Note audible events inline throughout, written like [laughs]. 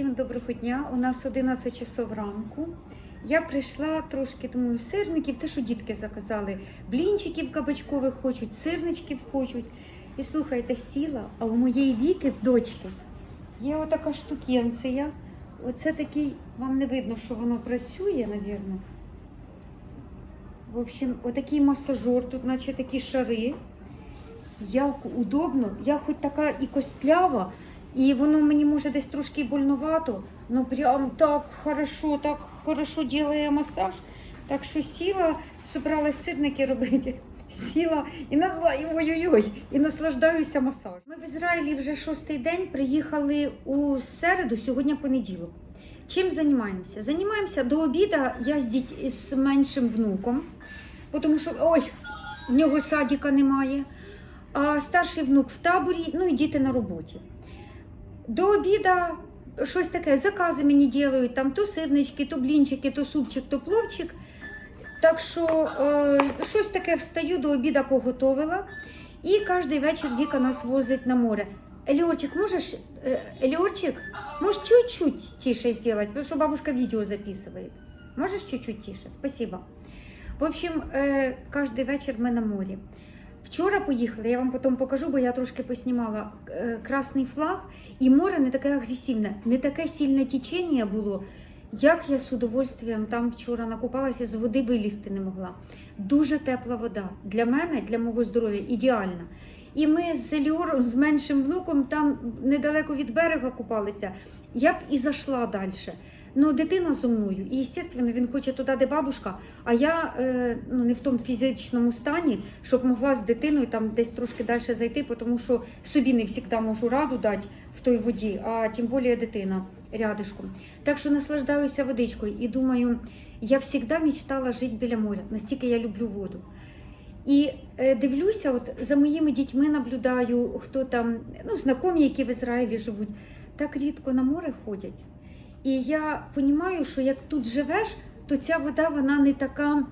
Всім доброго дня. У нас 11 часов ранку. Я прийшла трошки, думаю, сирників, те, що дітки заказали. Блінчиків кабачкових хочуть, сирничків хочуть. І слухайте, сіла, а у моєї віки в дочки є отака штукенція. Оце такий, вам не видно, що воно працює, навірно. В общем, отакий масажер, тут наче такі шари. Як удобно, я хоч така і костлява, і воно мені може десь трошки больнувато, але прям так хорошо, так хорошо ділає масаж. Так що сіла, собралась сирники робити, [laughs] сіла і назла, і ой-ой-ой, і наслаждаюся масажем. Ми в Ізраїлі вже шостий день приїхали у середу, сьогодні понеділок. Чим займаємося? Займаємося до обіду я з, діть... з меншим внуком, тому що ой, в нього садика немає. А старший внук в таборі, ну і діти на роботі. До обіда щось таке, закази мені ділають, там то сирнички, то блінчики, то супчик, то пловчик. Так що е, щось таке встаю до обіда поготовила. І кожен вечір Віка нас возить на море. Еліорчик, можеш, е, Еліорчик, можешь чуть-чуть тише сделать, потому что бабушка видео записывает. Можешь чуть-чуть тише? Спасибо. В общем, е, кожен вечір ми на морі. Вчора поїхали, я вам потім покажу, бо я трошки поснімала е, красний флаг, і море не таке агресивне, не таке сильне течення було. Як я з удовольствием там вчора накупалася, з води вилізти не могла. Дуже тепла вода. Для мене, для мого здоров'я, ідеальна. І ми з Еліором, з меншим внуком, там недалеко від берега купалися. Я б і зайшла далі. Ну, дитина зо мною, і звісно, він хоче туди, де бабушка. А я е, ну, не в тому фізичному стані, щоб могла з дитиною там десь трошки далі зайти, тому що собі не завжди можу раду дати в той воді, а тим більше дитина рядишком. Так що наслаждаюся водичкою і думаю, я завжди мечтала жити біля моря, настільки я люблю воду. І е, дивлюся, от за моїми дітьми наблюдаю, хто там, ну, знайомі, які в Ізраїлі живуть, так рідко на море ходять. І я розумію, що як тут живеш, то ця вода вона не така,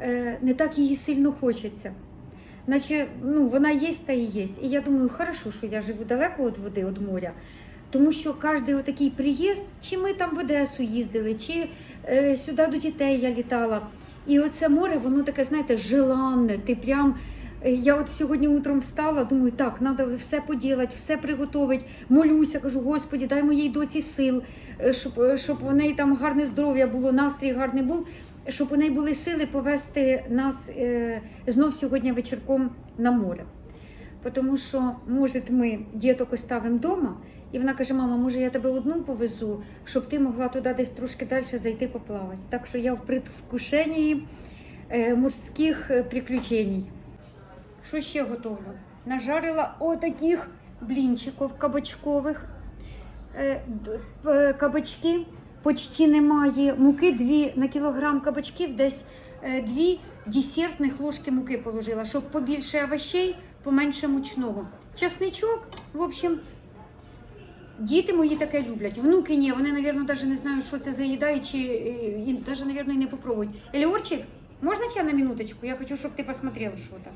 е, не так її сильно хочеться. Наче ну, вона є та і є. І я думаю, хорошо, що я живу далеко від води, від моря. Тому що кожен отакий приїзд, чи ми там в Одесу їздили, чи е, сюди до дітей я літала. І оце море, воно таке, знаєте, желанне. Ти прям. Е, Я от сьогодні утром встала, думаю, так, треба все поділати, все приготувати. Молюся, кажу, Господі, дай моїй доці сил, е, щоб, е, щоб у неї там гарне здоров'я було, настрій гарний був, щоб у неї були сили повести нас е, знов сьогодні вечірком на море. Тому що, може, ми діток оставимо вдома, і вона каже: мама, може, я тебе одну повезу, щоб ти могла туди десь трошки далі зайти поплавати. Так що я в предвкушенні е, морських приключень. Що ще готовлю? Нажарила отаких блінчиків кабачкових. Е, п- Кабачки почти немає. Муки дві на кілограм кабачків, десь е, дві десертних ложки муки положила, щоб побільше овощей, поменше мучного. Часничок, в общем, діти мої таке люблять. Внуки ні, вони, мабуть, навіть не знають, що це за їда, і чи е, і навіть, мабуть, і не попробують. Еліорчик, можна тебе на минуточку? Я хочу, щоб ти посмотрел что-то.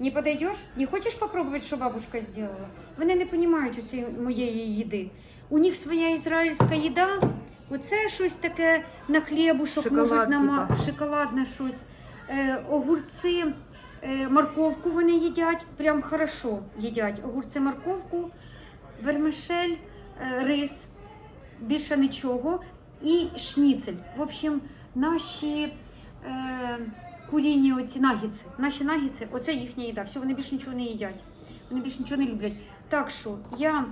Не подойдешь? Не хочешь попробовать, что бабушка сделала? Вони не розуміють у цієї моєї їди. У них своя ізраїльська їда. Оце щось таке на хлібушок Шоколад, можуть нама... типа. шоколадне щось. Е, огурці, е, морковку вони їдять, прям хорошо їдять. Огурці, морковку, вермишель, е, рис, більше нічого. І шніцель. В общем, наші е, курінні оці нагіци, наші нагіци, оце їхня їда. Все, вони більше нічого не їдять. Вони більше нічого не люблять. Так що я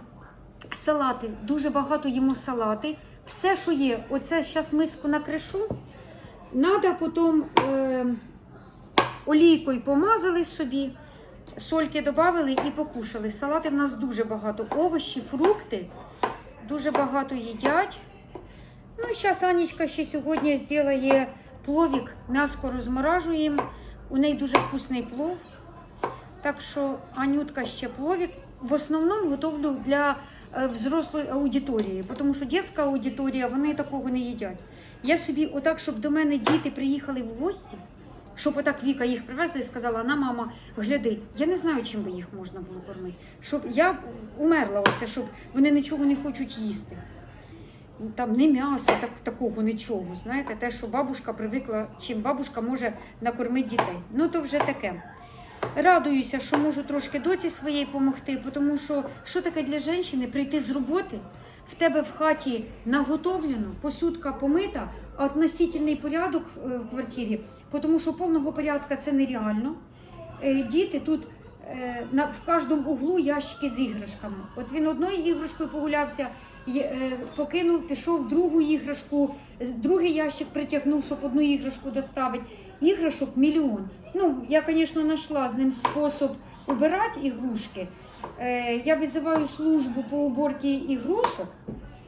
салати, дуже багато їмо салати. Все, що є, оце зараз миску накришу. Надо потім е, олійкою помазали собі, сольки додали і покушали. Салати в нас дуже багато. Овочі, фрукти дуже багато їдять. Ну, зараз Анічка ще сьогодні зробить пловік, м'яско розморажуємо. У неї дуже вкусний плов. Так що Анютка ще пловік. В основному готовлю для е, взрослої аудиторії, тому що дитяча аудиторія, вони такого не їдять. Я собі, отак, щоб до мене діти приїхали в гості, Щоб отак Віка їх привезла і сказала, на мама, гляди, я не знаю, чим би їх можна було кормити. Щоб я умерла оце, щоб вони нічого не хочуть їсти. Там не м'ясо, так, такого нічого. Знаєте, те, що бабушка привикла, чим бабушка може накормити дітей. Ну то вже таке. Радуюся, що можу трошки доці своєї допомогти, тому що що таке для жінки прийти з роботи, в тебе в хаті наготовлено, посудка помита, а относительний порядок е, в квартирі, тому що повного порядка це нереально. Е, Діти тут е, в кожному углу ящики з іграшками. От він одною іграшкою погулявся, покинув, пішов другу іграшку, е, другий ящик притягнув, щоб одну іграшку доставити. Іграшок мільйон. Ну, я, звісно, знайшла з ним спосіб убирати ігрушки. Е, я визиваю службу по уборці ігрушок.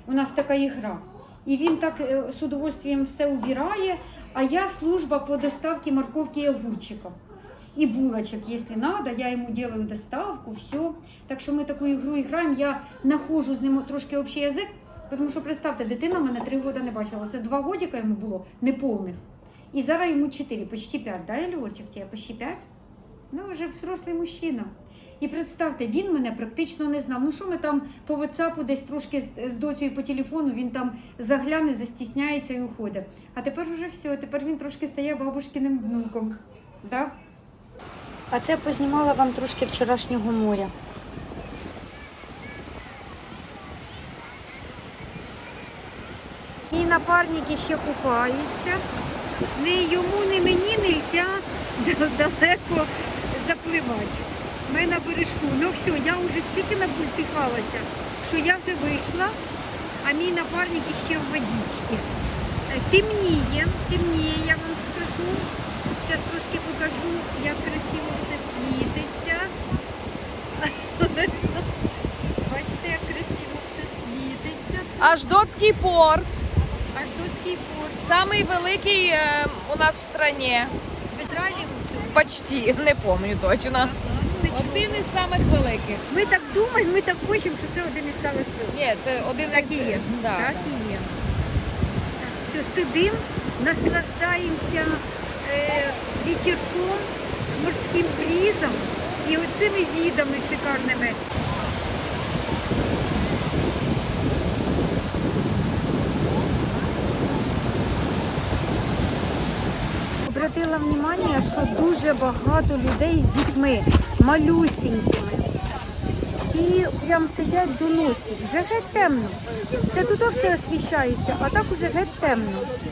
У нас така ігра. І він так е, з удовольствием все убирає, а я служба по доставці морковки і огурчиків. И булочек, если надо, я ему делаю доставку, все. Так що ми таку ігру граємо, я нахожу з ним трошки общий язик, тому що представте, дитина мене три роки не бачила. Це два годика йому було неповних. І зараз йому чотири, почти п'ять, да, Ельорчик, тебе почти п'ять? Ну, вже взрослий мужчина. І представте, він мене практично не знав. Ну що ми там по WhatsApp десь трошки з доцею по телефону, він там загляне, застісняється і уходить. А тепер вже все, тепер він трошки стає бабушкиним внуком. Да? А це познімала вам трошки вчорашнього моря. Мій напарник ще купається. Ні йому, ні мені не можна далеко запливати. Ми на бережку. Ну все, я вже стільки набультихалася, що я вже вийшла, а мій напарник ще в водичці. Темніє, темніє, я вам скажу. Зараз трошки покажу, як красиво все світиться. Бачите, як красиво все світиться. Аждотський порт, Аж Доцький порт. самий великий е, у нас в стране. В Ізраїлі Почти, не пам'ятаю точно. Один із самих великих. Ми так думаємо, ми так хочемо, що це один із самих великих. Ні, це один Так і із є. Да, так да. і є. Все, сидимо, наслаждаємося е, вітерком, морським брізом і оцими відами шикарними. Обратила внимание, що дуже багато людей з дітьми, малюсінькими. Всі прям сидять до ночі. Вже геть темно. Це тут все освіщається, а так уже геть темно.